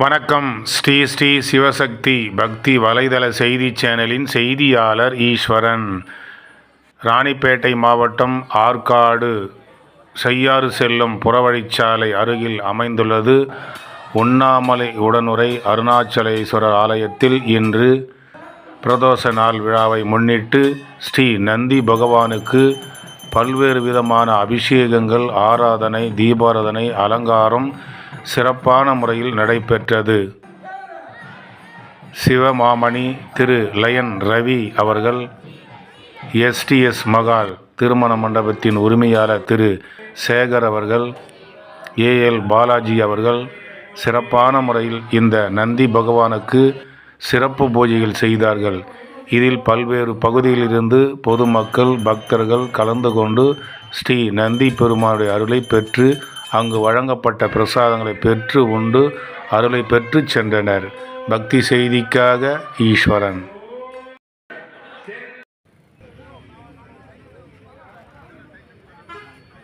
வணக்கம். ஸ்ரீ ஸ்ரீ சிவசக்தி பக்தி வலைதள செய்தி சேனலின் செய்தியாளர் ஈஸ்வரன். ராணிப்பேட்டை மாவட்டம் ஆற்காடு செய்யாறு செல்லும் புறவழிச்சாலை அருகில் அமைந்துள்ளது. உண்ணாமலை உடனுரை அருணாச்சலேஸ்வரர் ஆலயத்தில் இன்று பிரதோஷ நாள் விழாவை முன்னிட்டு ஸ்ரீ நந்தி பகவானுக்கு பல்வேறு விதமான அபிஷேகங்கள் ஆராதனை தீபாராதனை அலங்காரம் சிறப்பான முறையில் நடைபெற்றது. சிவமாமணி திரு. லயன் ரவி அவர்கள் எஸ்டிஎஸ் மகால் திருமண மண்டபத்தின் உரிமையாளர் திரு. சேகர் அவர்கள் ஏஎல் பாலாஜி அவர்கள் சிறப்பான முறையில் இந்த நந்தி பகவானுக்கு சிறப்பு பூஜைகள் செய்தார்கள். இதில் பல்வேறு பகுதியிலிருந்து பொதுமக்கள் பக்தர்கள் கலந்து கொண்டு ஸ்ரீ நந்தி பெருமானுடைய அருளை பெற்று அங்கு வழங்கப்பட்ட பிரசாதங்களை பெற்று உண்டு அருளை பெற்று சென்றனர். பக்தி செய்திக்காக ஈஸ்வரன்.